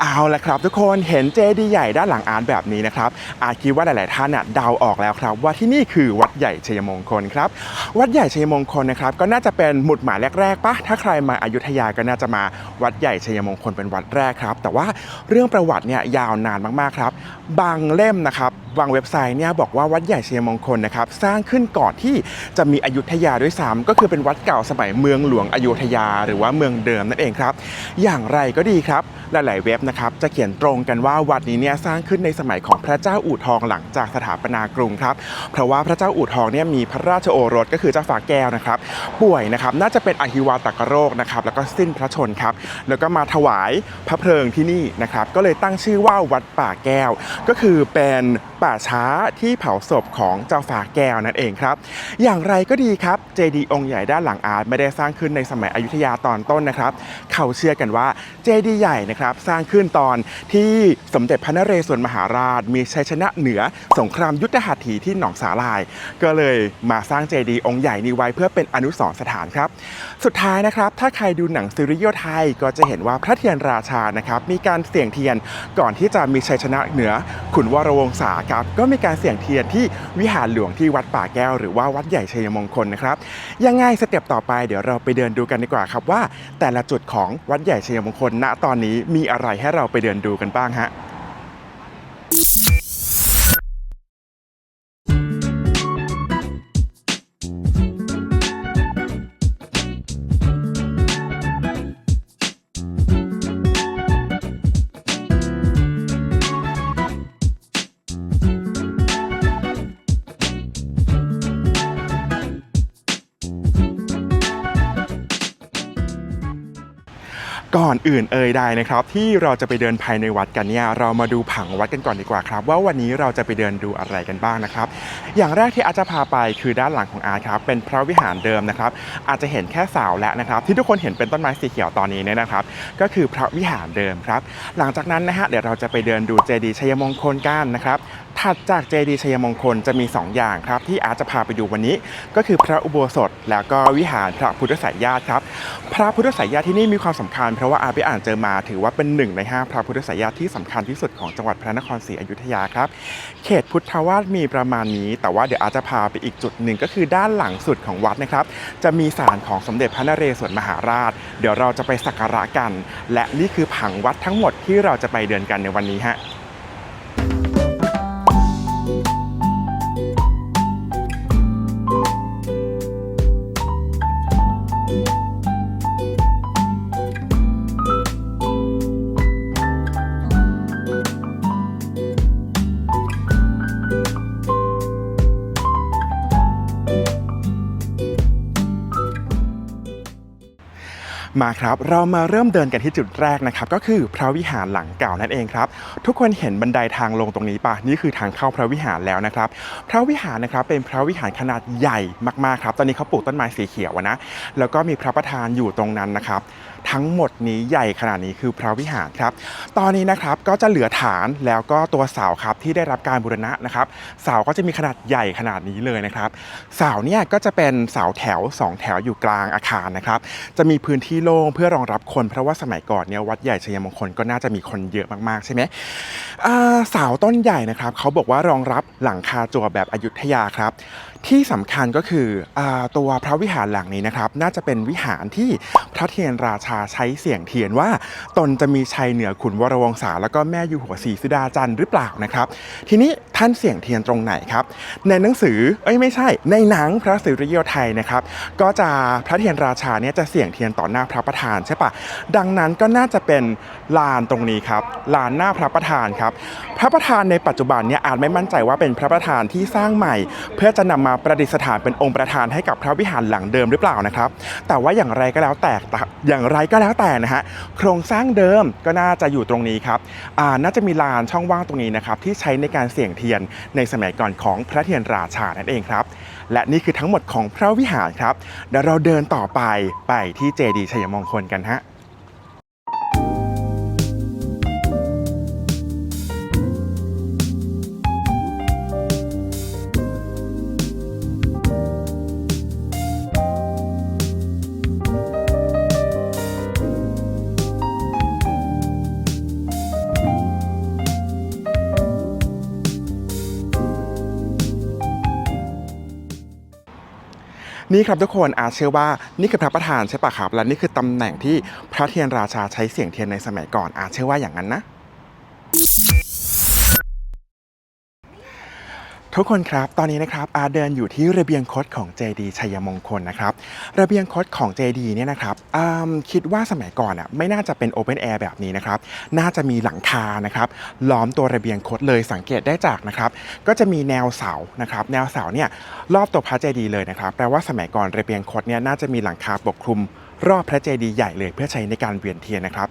เอาละครับทุกคนเห็นเจดีย์ใหญ่ด้านหลังอาร์ตแบบนี้นะครับอาจคิดว่าหลาย ๆ ท่านน่ะเดาออกแล้วครับ ว่าที่นี่คือวัดใหญ่ชัยมงคลครับ วัดใหญ่ชัยมงคลนะครับก็น่าจะเป็นหมุดหมายแรก ๆปะถ้าใครมาอายุทยาก็น่าจะมาวัดใหญ่ชัยมงคลเป็นวัดแรกครับ แต่ว่าเรื่องประวัติเนี่ยยาวนานมาก ๆ ครับ บางเล่มนะครับบางเว็บไซต์เนี่ยบอกว่าวัดใหญ่ชัยมงคลนะครับสร้างขึ้นก่อนที่จะมีอยุธยาด้วยซ้ำก็คือเป็นวัดเก่าสมัยเมืองหลวงอยุธยา หรือว่าเมืองเดิมนั่นเองครับ อย่างไรก็ดีครับหลาย ๆ เว็บนะครับจะเขียนตรงกันว่าวัดนี้เนี่ยสร้างขึ้นในสมัยของพระเจ้าอู่ทองหลังจากสถาปนากรุงครับเพราะว่าพระเจ้าอู่ทองเนี่ยมีพระราชโอรสก็คือเจ้าฟ้าแก้วนะครับป่วยนะครับน่าจะเป็นอหิวาตกโรคนะครับแล้วก็สิ้นพระชนครับแล้วก็มาถวายพระเพลิงที่นี่นะครับก็เลยตั้งชื่อว่าวัดป่าแก้ว ก็คือเป็นป่าช้าที่เผาศพของเจ้าฟ้าแก้วนั่นเองครับ อย่างไรก็ดีครับ เจดีย์องค์ใหญ่ด้านหลังอาร์ตไม่ได้สร้างขึ้นในสมัยอยุธยาตอนต้นนะครับ เขาเชื่อกันว่าเจดีย์ใหญ่นะครับสร้างขึ้นตอนที่สมเด็จพระนเรศวรมหาราช มีชัยชนะเหนือสงครามยุทธหัตถีที่หนองสาลาย ก็เลยมาสร้างเจดีย์องค์ใหญ่นี้ไว้เพื่อเป็นอนุสรณ์สถานครับ สุดท้ายนะครับ ถ้าใครดูหนังซีรีส์ยไทยก็จะเห็นว่าพระเทียนราชานะครับมีการเสี่ยงเทียนก่อนที่จะมีชัยชนะเหนือขุนวรวงศาครับก็มีการเสี่ยงเทียนที่วิหารหลวงที่วัดป่าแก้ว หรือว่าวัดใหญ่ชัยมงคลนะครับยังไงสเต็ปต่อไปเดี๋ยวเราไปเดินดูกันดีกว่าครับว่า แต่ละจุดของวัดใหญ่ชัยมงคลณตอนนี้มีอะไรให้เราไปเดินดูกันบ้างฮะ อนอื่นเอ่ยใดนะครับ ที่เราจะไปเดินภายในวัดกันเนี่ยเรามาดูผังวัดกันก่อนดีกว่าครับ ว่าวันนี้เราจะไปเดินดูอะไรกันบ้างนะครับ อย่างแรกที่อาจจะพาไปคือด้านหลังของอาร์ตครับเป็นพระวิหารเดิมนะครับ อาจจะเห็นแค่เสาแล้วนะครับ ที่ทุกคนเห็นเป็นต้นไม้สีเขียวตอนนี้เนี่ยนะครับ ก็คือพระวิหารเดิมครับ หลังจากนั้นนะฮะเดี๋ยวเราจะไปเดินดูเจดีย์ชัยมงคลกันนะครับ ถัดจากเจดีย์ชัยมงคลจะมี 2 อย่างครับ ที่อาร์ตจะพาไปดูวันนี้ ก็คือพระอุโบสถ แล้วก็วิหารพระพุทธสายญาติครับ พระพุทธสายญาติที่นี่มีความสำคัญ เพราะว่าอาร์ตไปอ่านเจอมาถือว่าเป็นหนึ่งในห้าพระพุทธสายญาติที่สำคัญที่สุดของจังหวัดพระนครศรีอยุธยาครับ เขตพุทธวาสมีประมาณนี้ แต่ว่าเดี๋ยวอาจจะพาไปอีกจุดหนึ่งก็คือด้านหลังสุดของวัดนะครับ จะมีศาลของสมเด็จพระนเรศวรมหาราช เดี๋ยวเราจะไปสักการะกัน และนี่คือผังวัดทั้งหมดที่เราจะไปเดินกันในวันนี้ฮะ มาครับ เรามาเริ่มเดินกันที่จุดแรกนะครับ ก็คือพระวิหารหลังเก่านั่นเองครับ ทุกคนเห็นบันไดทางลงตรงนี้ปะนี่คือทางเข้าพระวิหารแล้วนะครับ พระวิหารนะครับเป็นพระวิหารขนาดใหญ่มากๆครับ ตอนนี้เขาปลูกต้นไม้สีเขียวนะ แล้วก็มีพระประธานอยู่ตรงนั้นนะครับ ทั้งหมดนี้ใหญ่ขนาดนี้คือพระวิหารครับ ตอนนี้นะครับก็จะเหลือฐานแล้วก็ตัวเสาครับที่ได้รับการบูรณะนะครับเสาก็จะมีขนาดใหญ่ขนาดนี้เลยนะครับเสาเนี่ยก็จะเป็นเสาแถว 2 แถวอยู่กลางอาคารนะครับจะมีพื้นที่โล่งเพื่อรองรับคน เพราะว่าสมัยก่อนเนี่ยวัดใหญ่ชัยมงคลก็น่าจะมีคนเยอะมากๆใช่ไหมเสาต้นใหญ่นะครับเขาบอกว่ารองรับหลังคาจั่วแบบอยุธยาครับที่สำคัญก็คืออตัวพระวิหารหลังนี้นะครับ น่าจะเป็นวิหารที่พระเทียนราชาาใช้เสียงเทียนว่า ตนจะมีชัยเหนือขุนวรวงศาแล้วก็แม่อยู่หัวศรีสุดาจันทร์หรือเปล่านะครับ ทีนี้ท่านเสียงเทียนตรงไหนครับ ในหนังสือเอ้ยไม่ใช่ ในหนังพระสิริโยไทยนะครับ ก็จะพระเทียนราชาเนี่ยจะเสียงเทียนต่อหน้าพระประธานใช่ปะดังนั้นก็น่าจะเป็นลานตรงนี้ครับลานหน้าพระประธานครับ พระประธานในปัจจุบันเนี่ยอาจไม่มั่นใจว่าเป็นพระประธานที่สร้างใหม่ เพื่อจะนำมาประดิษฐานเป็นองค์ประธานให้กับพระวิหารหลังเดิมหรือเปล่านะครับ แต่ว่าอย่างไรก็แล้วแต่อย่างไรไรก็แล้วแต่นะฮะโครงสร้างเดิมก็น่าจะอยู่ตรงนี้ครับอ่าน่าจะมีลานช่องว่างตรงนี้นะครับที่ใช้ในการเสี่ยงเทียนในสมัยก่อนของพระเทียนราชานั่นเองครับและนี่คือทั้งหมดของพระวิหารครับเดี๋ยวเราเดินต่อไปไปที่เจดีย์ชัยมงคลกันฮะ นี่ครับทุกคนอาเชื่อว่านี่คือพระประธานใช่ปะครับ และนี่คือตำแหน่งที่พระเทียนราชาใช้เสียงเทียนในสมัยก่อนอาเชื่อว่าอย่างนั้นนะ ทุกคนครับตอนนี้นะครับอาเดินอยู่ที่ระเบียงคดของเจดีชัยมงคลนะครับระเบียงคดของเจดีเนี่ยนะครับคิดว่าสมัยก่อนอะไม่น่าจะเป็นโอเพนแอร์แบบนี้นะครับน่าจะมีหลังคานะครับล้อมตัวระเบียงคดเลยสังเกตได้จากนะครับก็จะมีแนวเสานะครับแนวเสาเนี่ยรอบตัวพระเจดีย์เลยนะครับแปลว่าสมัยก่อนระเบียงคดเนี่ยน่าจะมีหลังคาปกคลุม รอบพระเจดีย์ใหญ่เลยเพื่อใช้ในการเวียนเทียนนะครับ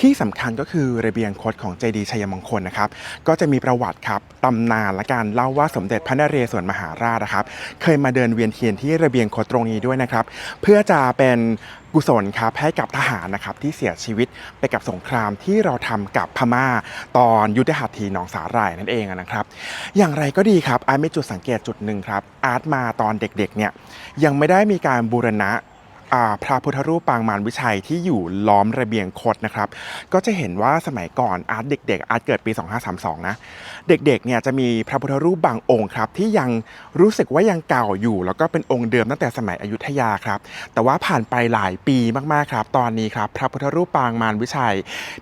ที่สำคัญก็คือระเบียงคดของเจดีย์ชัยมงคลนะครับ ก็จะมีประวัติครับตำนานและการเล่าว่าสมเด็จพระนเรศวรมหาราชนะครับ เคยมาเดินเวียนเทียนที่ระเบียงคดตรงนี้ด้วยนะครับ เพื่อจะเป็นกุศลครับให้กับทหารนะครับที่เสียชีวิตไปกับสงครามที่เราทำกับพม่า ตอนยุทธหัตถีหนองสาหร่ายนั่นเองนะครับ อย่างไรก็ดีครับอาร์ตมีจุดสังเกตจุดหนึ่งครับอาร์ตมาตอนเด็กๆเนี่ยยังไม่ได้มีการบูรณะ พระพุทธรูปปางมารวิชัยที่อยู่ล้อมระเบียงคดนะครับ ก็จะเห็นว่าสมัยก่อนอาร์ตเด็ก ๆ อาร์ตเกิดปี 2532 นะ เด็กๆเนี่ยจะมีพระพุทธรูปบางองค์ครับที่ยังรู้สึกว่ายังเก่าอยู่ แล้วก็เป็นองค์เดิมตั้งแต่สมัยอยุธยาครับ แต่ว่าผ่านไปหลายปีมากๆครับ ตอนนี้ครับพระพุทธรูปปางมารวิชัย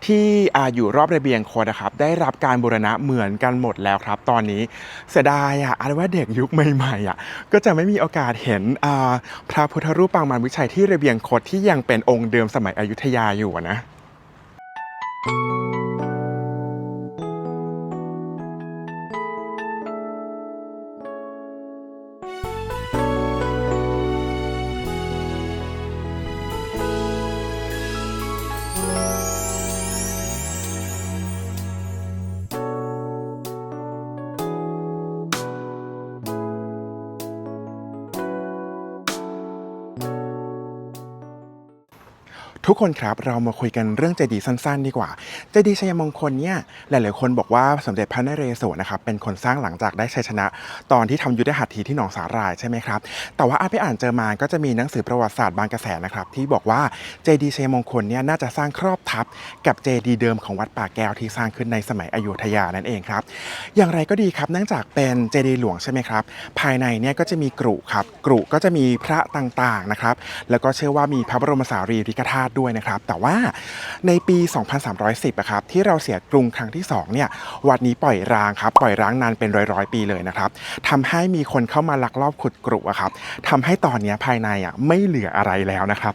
ที่อาอยู่รอบระเบียงคดนะครับได้รับการบูรณะเหมือนกันหมดแล้วครับ ตอนนี้เสียดายอะอาร์ตว่าเด็กยุคใหม่ๆอะก็จะไม่มีโอกาสเห็นพระพุทธรูปปางมารวิชัยที่ระเบียงคดที่ยังเป็นองค์เดิมสมัยอยุธยาอยู่อะนะ ทุกคนครับเรามาคุยกันเรื่องเจดีย์สั้นๆ ดีกว่า เจดีย์ชัยมงคลเนี่ยหลายๆคนบอกว่าสมเด็จพระนเรศวรนะครับเป็นคนสร้างหลังจากได้ชัยชนะ ตอนที่ทำยุทธหัตถีที่หนองสาหร่ายใช่ไหมครับแต่ว่าอาไปอ่านเจอมาก็จะมีหนังสือประวัติศาสตร์บางกระแสนะครับที่บอกว่าเจดีย์ชัยมงคลเนี่ยน่าจะสร้างครอบทับกับเจดีย์เดิมของวัดป่าแก้วที่สร้างขึ้นในสมัยอยุธยานั่นเองครับอย่างไรก็ดีครับเนื่องจากเป็นเจดีย์หลวงใช่ไหมครับภายในเนี่ยก็จะมีกรุครับกรุก็จะมีพระต่างๆนะครับแล้วก็เชื่อว่ามีพระบรมสารีริกธาตุด้วยนะครับ แต่ว่าในปี 2310ะครับที่เราเสียกรุงครั้งที่2เนี่ยวัดนี้ปล่อยร้างครับปล่อยร้างนานเป็นร้อยๆ ปีเลยนะครับทำให้มีคนเข้ามาลักลอบขุดกรุอะครับทำให้ตอนนี้ภายในอะไม่เหลืออะไรแล้วนะครับ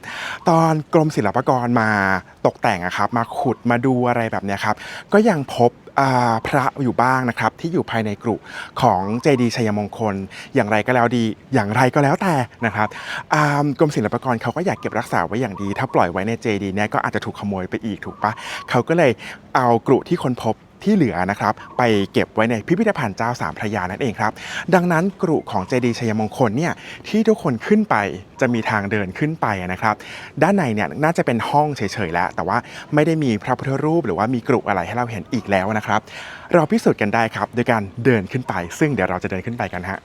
ตอนกรมศิลปากรมาตกแต่งอะครับมาขุดมาดูอะไรแบบเนี้ยครับก็ยังพบ พระอยู่บ้างนะครับที่อยู่ภายในกรุของเจดีย์ชัยมงคล อย่างไรก็แล้วดี อย่างไรก็แล้วแต่นะครับกรมศิลปากรเขาก็อยากเก็บรักษาไว้อย่างดี ถ้าปล่อยไว้ในเจดีย์เนี่ยก็อาจจะถูกขโมยไปอีกถูกปะเขาก็เลยเอากรุที่ค้นพบ ที่เหลือนะครับไปเก็บไว้ในพิพิธภัณฑ์เจ้าสามพระยานั่นเองครับ ดังนั้นกรุของเจดีย์ชัยมงคลเนี่ยที่ทุกคนขึ้นไปจะมีทางเดินขึ้นไปนะครับ ด้านในเนี่ยน่าจะเป็นห้องเฉยๆแล้ว แต่ว่าไม่ได้มีพระพุทธรูปหรือว่ามีกรุอะไรให้เราเห็นอีกแล้วนะครับ เราพิสูจน์กันได้ครับโดยการเดินขึ้นไป ซึ่งเดี๋ยวเราจะเดินขึ้นไปกันฮะ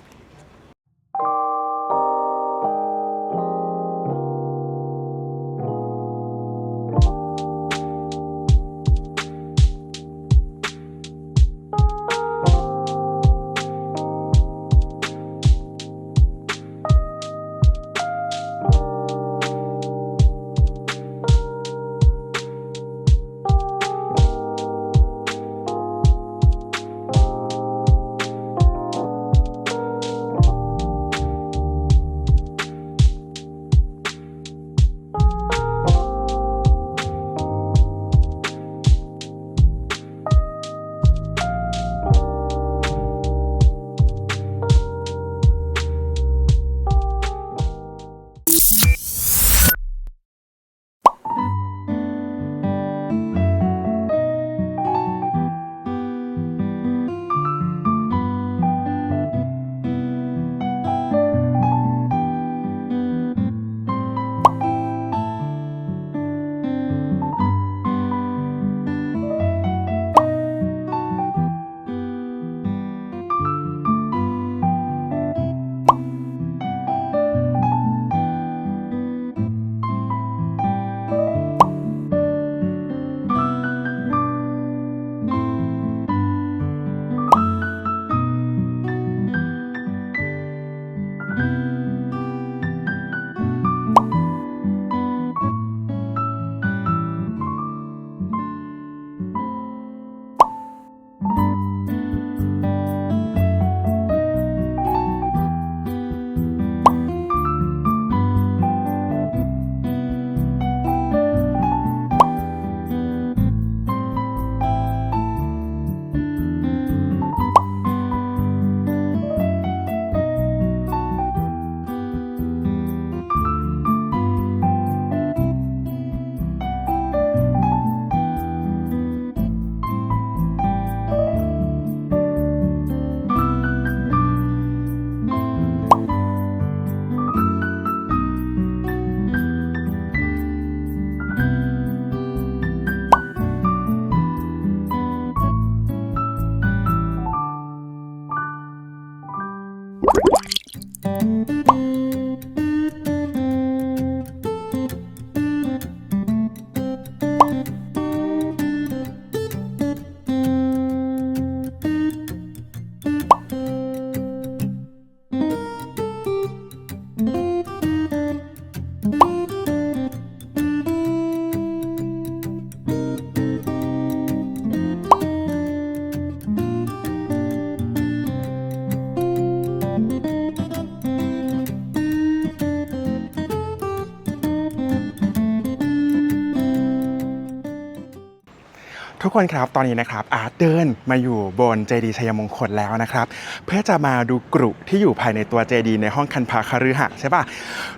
คนครับตอนนี้นะครับอาร์ตเดินมาอยู่บนเจดีย์ชัยมงคลแล้วนะครับ เพื่อจะมาดูกรุที่อยู่ภายในตัวเจดีย์ในห้องคันพาคฤหะใช่ปะ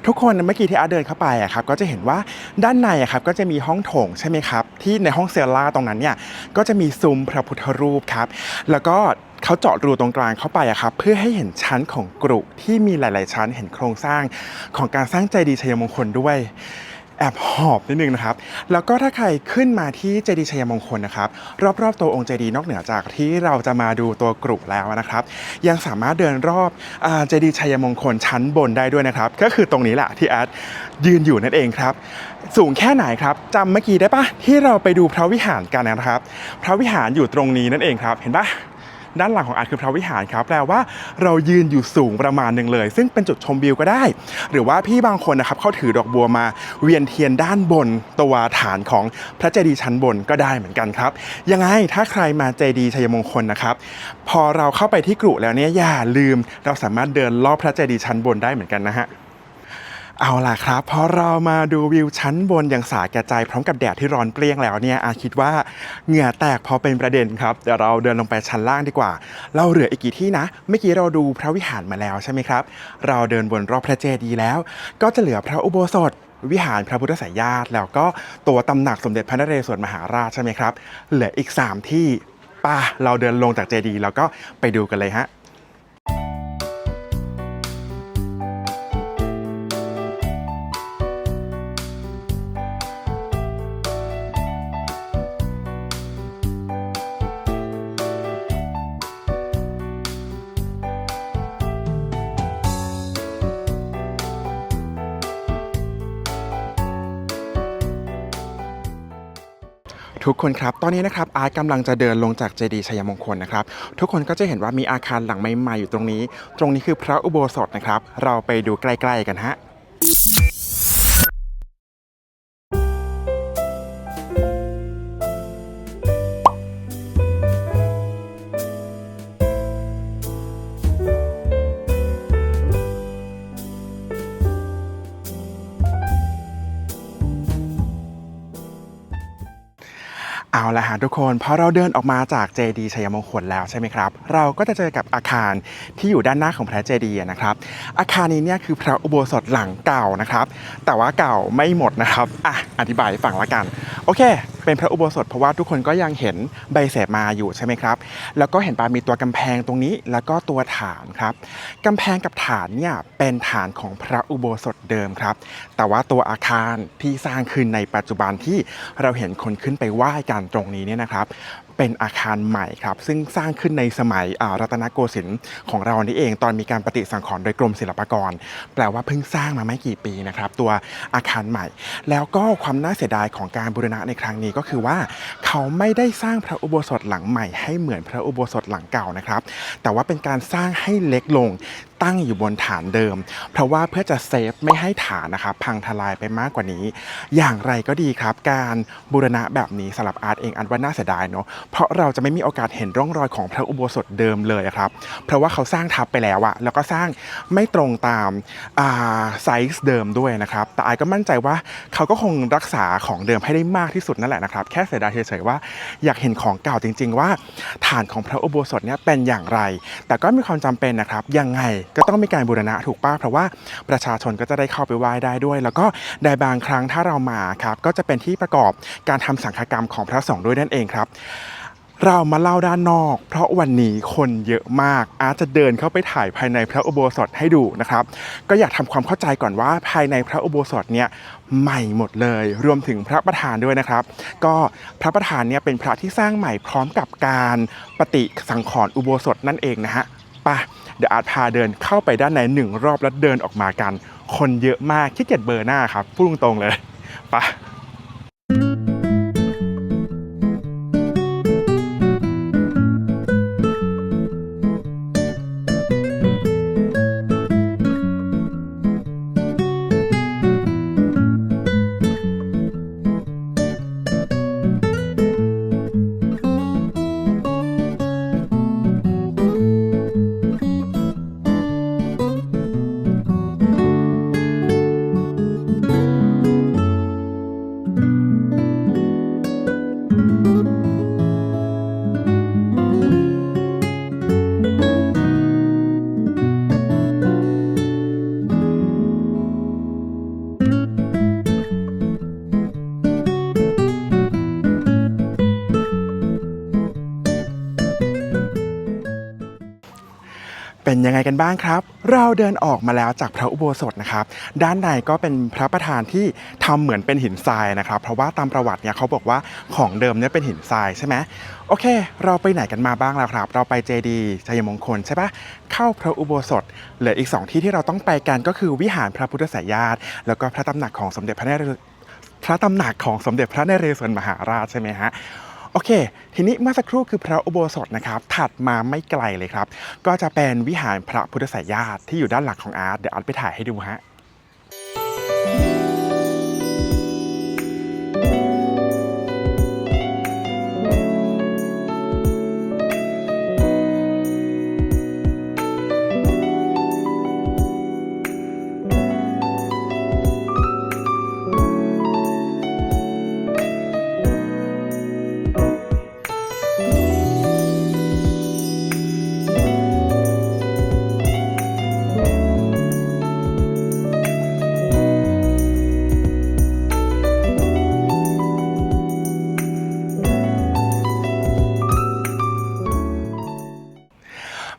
ทุกคนเมื่อกี้ที่อาร์ตเดินเข้าไปอะครับก็จะเห็นว่าด้านในอะครับก็จะมีห้องโถงใช่ไหมครับ ที่ในห้องเซลล่าตรงนั้นเนี่ยก็จะมีซุ้มพระพุทธรูปครับ แล้วก็เขาเจาะรูตรงกลางเข้าไปอะครับเพื่อให้เห็นชั้นของกรุที่มีหลาย ๆ ชั้นเห็นโครงสร้างของการสร้างเจดีย์ชัยมงคลด้วย แอบหอบนิดนึงนะครับ แล้วก็ถ้าใครขึ้นมาที่เจดีย์ชัยมงคลนะครับ รอบๆตัวองค์เจดีย์นอกเหนือจากที่เราจะมาดูตัวกรุแล้วนะครับ ยังสามารถเดินรอบเจดีย์ชัยมงคลชั้นบนได้ด้วยนะครับ ก็คือตรงนี้แหละที่แอดยืนอยู่นั่นเองครับ สูงแค่ไหนครับจำเมื่อกี้ได้ปะที่เราไปดูพระวิหารกันนะครับ พระวิหารอยู่ตรงนี้นั่นเองครับ เห็นปะ ด้านหลังของอาร์ตคือพระวิหารครับแปลว่าเรายืนอยู่สูงประมาณหนึ่งเลย ซึ่งเป็นจุดชมวิวก็ได้ หรือว่าพี่บางคนนะครับเขาถือดอกบัวมาเวียนเทียนด้านบนตัวฐานของพระเจดีย์ชั้นบนก็ได้เหมือนกันครับ ยังไงถ้าใครมาเจดีย์ชัยมงคลนะครับ พอเราเข้าไปที่กรุแล้วเนี่ยอย่าลืม เราสามารถเดินรอบพระเจดีย์ชั้นบนได้เหมือนกันนะฮะ เอาล่ะครับพอเรามาดูวิวชั้นบนอย่างสาแก่ใจพร้อมกับแดดที่ร้อนเปรี้ยงแล้วเนี่ยอาคิดว่าเหงื่อแตกพอเป็นประเด็นครับเดี๋ยวเราเดินลงไปชั้นล่างดีกว่า เราเหลืออีกกี่ที่นะเมื่อกี้เราดูพระวิหารมาแล้วใช่ไหมครับ เราเดินบนรอบพระเจดีย์แล้ว ก็จะเหลือพระอุโบสถวิหารพระพุทธสายญาติ แล้วก็ตัวตำหนักสมเด็จพระนเรศวรมหาราชใช่ไหมครับเหลืออีก 3 ที่ป่ะเราเดินลงจากเจดีย์แล้วก็ไปดูกันเลยฮะ ทุกคนครับตอนนี้นะครับอาร์ตกำลังจะเดินลงจากเจดีย์ชัยมงคลนะครับทุกคนก็จะเห็นว่ามีอาคารหลังใหม่ๆอยู่ตรงนี้ ตรงนี้คือพระอุโบสถนะครับ เราไปดูใกล้ ๆ กันฮะ Ricardo. คนพอเราเดินออกมาจากเจดีย์ชัยมงคลแล้วใช่ไหมครับ เราก็จะเจอกับอาคารที่อยู่ด้านหน้าของพระเจดีย์นะครับ อาคารนี้เนี่ยคือพระอุโบสถหลังเก่านะครับ แต่ว่าเก่าไม่หมดนะครับอะอธิบายให้ฟังละกัน โอเค เป็นพระอุโบสถเพราะว่าทุกคนก็ยังเห็นใบเสมาอยู่ใช่ไหมครับ แล้วก็เห็นปามีตัวกำแพงตรงนี้แล้วก็ตัวฐานครับกำแพงกับฐานเนี่ยเป็นฐานของพระอุโบสถเดิมครับ แต่ว่าตัวอาคารที่สร้างขึ้นในปัจจุบันที่เราเห็นคนขึ้นไปไหว้กันตรงนี้เนี่ยนะครับเป็นอาคารใหม่ครับซึ่งสร้างขึ้นในสมัยรัตนโกสินทร์ของเรานี่เอง ตอนมีการปฏิสังขรณ์โดยกรมศิลปากร แปลว่าเพิ่งสร้างมาไม่กี่ปีนะครับตัวอาคารใหม่ แล้วก็ความน่าเสียดายของการบูรณะในครั้งนี้ก็คือว่า เขาไม่ได้สร้างพระอุโบสถหลังใหม่ให้เหมือนพระอุโบสถหลังเก่านะครับแต่ว่าเป็นการสร้างให้เล็กลง ตั้งอยู่บนฐานเดิม เพราะว่าเพื่อจะเซฟไม่ให้ฐานนะครับพังทลายไปมากกว่านี้ อย่างไรก็ดีครับ การบูรณะแบบนี้สำหรับอาร์ตเองอันว่าน่าเสียดายเนาะเพราะเราจะไม่มีโอกาสเห็นร่องรอยของพระอุโบสถเดิมเลยครับ เพราะว่าเขาสร้างทับไปแล้วอะแล้วก็สร้างไม่ตรงตามอ่าไซส์เดิมด้วยนะครับ แต่อาร์ตก็มั่นใจว่าเขาก็คงรักษาของเดิมให้ได้มากที่สุดนั่นแหละนะครับ แค่เสียดายเฉยๆว่าอยากเห็นของเก่าจริง ๆ ว่าฐานของพระอุโบสถเนี่ยเป็นอย่างไร แต่ก็มีความจำเป็นนะครับยังไงก็ต้องมีการบูรณะถูกป้าเพราะว่าประชาชนก็จะได้เข้าไปไหว้ได้ด้วย แล้วก็ในบางครั้งถ้าเรามาครับก็จะเป็นที่ประกอบการทำสังฆกรรมของพระสงฆ์ด้วยนั่นเองครับเรามาเล่าด้านนอก เพราะวันนี้คนเยอะมาก อาจจะเดินเข้าไปถ่ายภายในพระอุโบสถให้ดูนะครับ ก็อยากทำความเข้าใจก่อนว่าภายในพระอุโบสถเนี่ยใหม่หมดเลย รวมถึงพระประธานด้วยนะครับ ก็พระประธานเนี่ยเป็นพระที่สร้างใหม่พร้อมกับการปฏิสังขรณ์อุโบสถนั่นเองนะฮะไปะ เดี๋ยวอาร์ตพาเดินเข้าไปด้านในหนึ่งรอบแล้วเดินออกมากัน คนเยอะมากขี้เกียจเบอร์หน้าครับพูดตรงๆเลยไปะ เป็นยังไงกันบ้างครับ เราเดินออกมาแล้วจากพระอุโบสถนะครับ ด้านในก็เป็นพระประธานที่ทำเหมือนเป็นหินทรายนะครับ เพราะว่าตามประวัติเนี่ยเขาบอกว่าของเดิมเนี่ยเป็นหินทรายใช่ไหมโอเค เราไปไหนกันมาบ้างแล้วครับ เราไปเจดีย์ชัยมงคลใช่ปะเข้าพระอุโบสถ เหลืออีกสองที่ที่เราต้องไปกันก็คือวิหารพระพุทธสายญาติ แล้วก็พระตำหนักของสมเด็จพระนเรศพระตำหนักของสมเด็จพระนเรศวรมหาราชใช่ไหมฮะ โอเค ทีนี้เมื่อสักครู่คือพระอุโบสถนะครับ ถัดมาไม่ไกลเลยครับ ก็จะเป็นวิหารพระพุทธสายญาติที่อยู่ด้านหลังของอาร์ต เดี๋ยวอาร์ตไปถ่ายให้ดูฮะ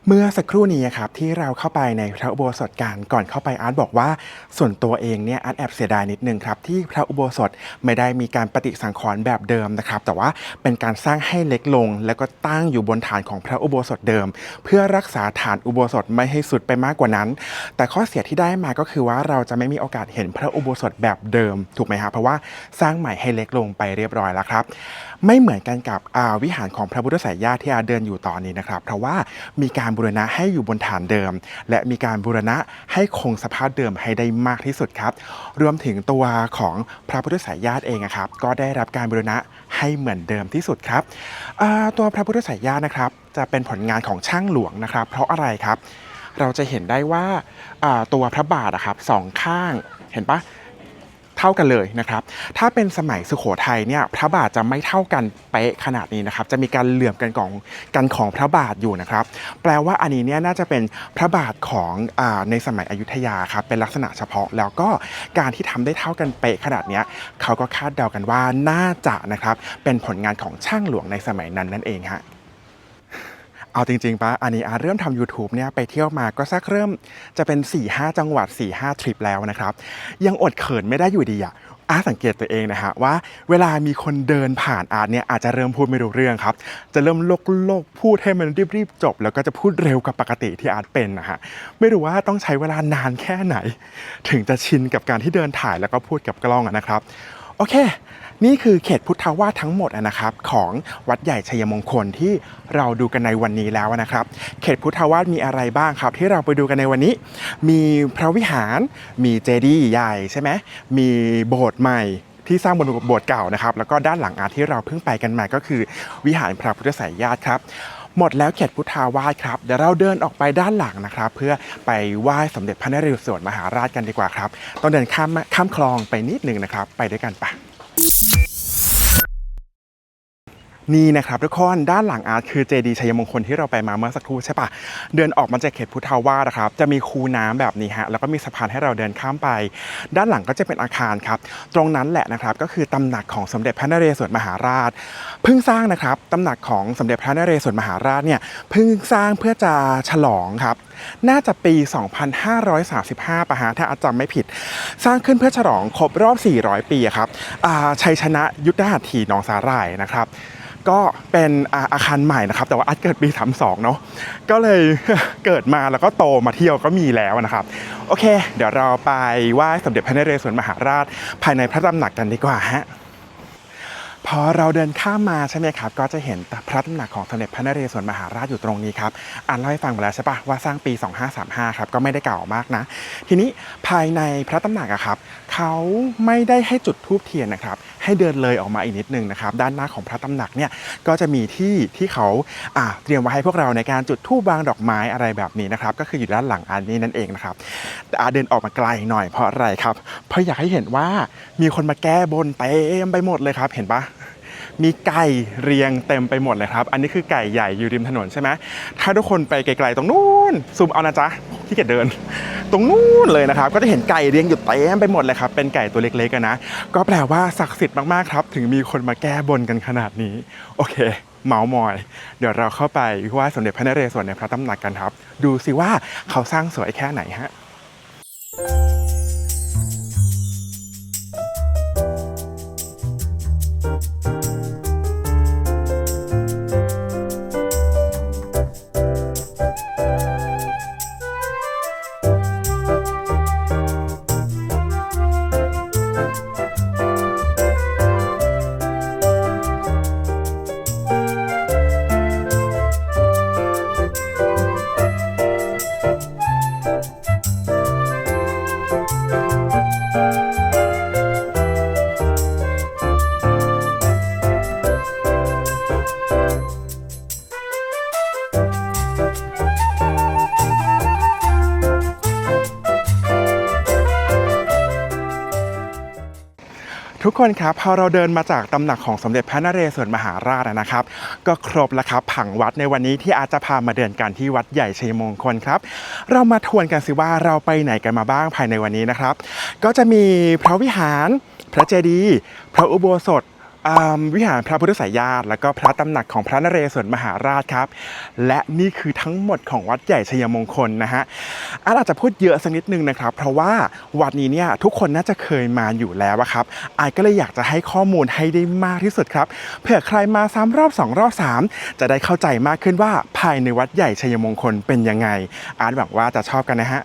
เมื่อสักครู่นี้ครับที่เราเข้าไปในพระอุโบสถกันก่อนเข้าไปอาร์ตบอกว่า ส่วนตัวเองเนี่ยอาร์ตแอบเสียดายนิดนึงครับที่พระอุโบสถไม่ได้มีการปฏิสังขรณ์แบบเดิมนะครับ แต่ว่าเป็นการสร้างให้เล็กลง แล้วก็ตั้งอยู่บนฐานของพระอุโบสถเดิม เพื่อรักษาฐานอุโบสถไม่ให้สุดไปมากกว่านั้น แต่ข้อเสียที่ได้มาก็คือว่าเราจะไม่มีโอกาสเห็นพระอุโบสถแบบเดิม ถูกไหมครับเพราะว่าสร้างใหม่ให้เล็กลงไปเรียบร้อยแล้วครับ ไม่เหมือนกันกับวิหารของพระพุทธสายญาติที่อาเดินอยู่ตอนนี้นะครับ เพราะว่ามีการบูรณะให้อยู่บนฐานเดิม และมีการบูรณะให้คงสภาพเดิมให้ได้มากที่สุดครับ รวมถึงตัวของพระพุทธสายญาติเองอะครับ ก็ได้รับการบูรณะให้เหมือนเดิมที่สุดครับตัวพระพุทธสายญาตินะครับ จะเป็นผลงานของช่างหลวงนะครับ เพราะอะไรครับ เราจะเห็นได้ว่าตัวพระบาทอะครับสองข้างเห็นปะ ท่ากันเลยนะครับ ถ้าเป็นสมัยสุโขทัยเนี่ยพระบาทจะไม่เท่ากันเป๊ะขนาดนี้นะครับ จะมีการเหลื่อมกันของกันของพระบาทอยู่นะครับ แปลว่าอันนี้เนี่ยน่าจะเป็นพระบาทของอาในสมัยอยุธยาครับเป็นลักษณะเฉพาะ แล้วก็การที่ทำได้เท่ากันเป๊ะขนาดนี้เขาก็คาดเดากันว่าน่าจะนะครับเป็นผลงานของช่างหลวงในสมัยนั้นนั่นเองฮะ เอาจริงๆปะอันนี้อาเริ่มทำ YouTube เนี่ยไปเที่ยวมาก็สักเริ่มจะเป็น 4-5 จังหวัด 4-5 ทริปแล้วนะครับ ยังอดเขินไม่ได้อยู่ดีอะอาสังเกตตัวเองนะฮะว่าเวลามีคนเดินผ่านอาร์ตเนี่ยอาจจะเริ่มพูดไม่รู้เรื่องครับ จะเริ่มโลกโลกพูดให้มันรีบๆจบ แล้วก็จะพูดเร็วกว่าปกติที่อาร์ตเป็นนะฮะไม่รู้ว่าต้องใช้เวลานานแค่ไหน ถึงจะชินกับการที่เดินถ่ายแล้วก็พูดกับกล้องนะครับ โอเค นี่คือเขตพุทธวาสทั้งหมดนะครับของวัดใหญ่ชัยมงคลที่เราดูกันในวันนี้แล้วนะครับ เขตพุทธวาสมีอะไรบ้างครับ ที่เราไปดูกันในวันนี้ มีพระวิหาร มีเจดีย์ใหญ่ใช่ไหมมีโบสถ์ใหม่ที่สร้างบนโบสถ์เก่านะครับ แล้วก็ด้านหลังอาที่เราเพิ่งไปกันมาก็คือ วิหารพระพุทธสายญาติครับหมดแล้วเขตพุทธาวาสครับเดี๋ยวเราเดินออกไปด้านหลังนะครับ เพื่อไปไหว้สมเด็จพระนเรศวรมหาราชกันดีกว่าครับ ต้องเดินข้ามข้ามคลองไปนิดหนึ่งนะครับ ไปด้วยกันปะ นี่นะครับทุกคนด้านหลังอาร์ตคือเจดีย์ชัยมงคลที่เราไปมาเมื่อสักครู่ใช่ปะเดินออกมาจากเขตพุทธาวาสนะครับจะมีคูน้ำแบบนี้ฮะแล้วก็มีสะพานให้เราเดินข้ามไป ด้านหลังก็จะเป็นอาคารครับตรงนั้นแหละนะครับก็คือตำหนักของสมเด็จพระนเรศวรมหาราช เพิ่งสร้างนะครับตำหนักของสมเด็จพระนเรศวรมหาราชเนี่ยเพิ่งสร้างเพื่อจะฉลองครับน่าจะปี 2535ปะฮะถ้าอาจำไม่ผิด สร้างขึ้นเพื่อฉลองครบรอบ 400 ปีอะครับชัยชนะยุทธหัตถีหนองสาหร่ายนะครับ ก็เป็นอาอาคารใหม่นะครับ แต่ว่าอัดเกิดปี 32 เนาะก็เลยเกิดมาแล้วก็โตมาเที่ยวก็มีแล้วนะครับ โอเค เดี๋ยวเราไปไหว้สมเด็จพระนเรศวรมหาราช ภายในพระตำหนักกันดีกว่าฮะพอเราเดินข้ามมาใช่ไหมครับ ก็จะเห็นพระตำหนักของสมเด็จพระนเรศวรมหาราชอยู่ตรงนี้ครับอ่านเล่าให้ฟังไปแล้วใช่ปะว่าสร้างปี 2535 ครับ ก็ไม่ได้เก่ามากนะ ทีนี้ภายในพระตำหนักอะครับ เขาไม่ได้ให้จุดธูปเทียนนะครับ ให้เดินเลยออกมาอีกนิดนึงนะครับด้านหน้าของพระตำหนักเนี่ยก็จะมีที่ที่เขาเตรียมไว้ให้พวกเราในการจุดธูปวางดอกไม้อะไรแบบนี้นะครับก็คืออยู่ด้านหลังอันนี้นั่นเองนะครับแต่เดินออกมาไกลหน่อยเพราะอะไรครับเพราะอยากให้เห็นว่ามีคนมาแก้บนเต็มไปหมดเลยครับเห็นปะ มีไก่เรียงเต็มไปหมดเลยครับ อันนี้คือไก่ใหญ่อยู่ริมถนนใช่ไหมถ้าทุกคนไปไกลๆตรงนู้นซูมเอานะจ๊ะที่เกียจเดิน ตรงนู้นเลยนะครับ ก็จะเห็นไก่เรียงอยู่เต็มไปหมดเลยครับ เป็นไก่ตัวเล็กๆกันนะ ก็แปลว่าศักดิ์สิทธิ์มากๆครับ ถึงมีคนมาแก้บนกันขนาดนี้ โอเค เมาส์มอย เดี๋ยวเราเข้าไปไหว้สมเด็จพระนเรศวรในพระตำหนักกันครับ ดูสิว่าเขาสร้างสวยแค่ไหนฮะทุ กคนครับพอเราเดินมาจากตำหนักของสมเด็จพระนเรศวรมหาราชนะครับ ก็ครบแล้วครับผังวัดในวันนี้ที่อาจจะพามาเดินกันที่วัดใหญ่ชัยมงคลครับ เรามาทวนกันสิว่าเราไปไหนกันมาบ้างภายในวันนี้นะครับ ก็จะมีพระวิหาร พระเจดีย์พระอุโบสถ วิหารพระพุทธสายญาติแล้วก็พระตำหนักของพระนเรศวรมหาราชครับ และนี่คือทั้งหมดของวัดใหญ่ชัยมงคลนะฮะอาจจะพูดเยอะสักนิดนึงนะครับ เพราะว่าวัดนี้เนี่ยทุกคนน่าจะเคยมาอยู่แล้วอะครับอายก็เลยอยากจะให้ข้อมูลให้ได้มากที่สุดครับเผื่อใครมาซ้ำรอบสองรอบสามจะได้เข้าใจมากขึ้นว่าภายในวัดใหญ่ชัยมงคลเป็นยังไงอาร์ตหวังว่าจะชอบกันนะฮะ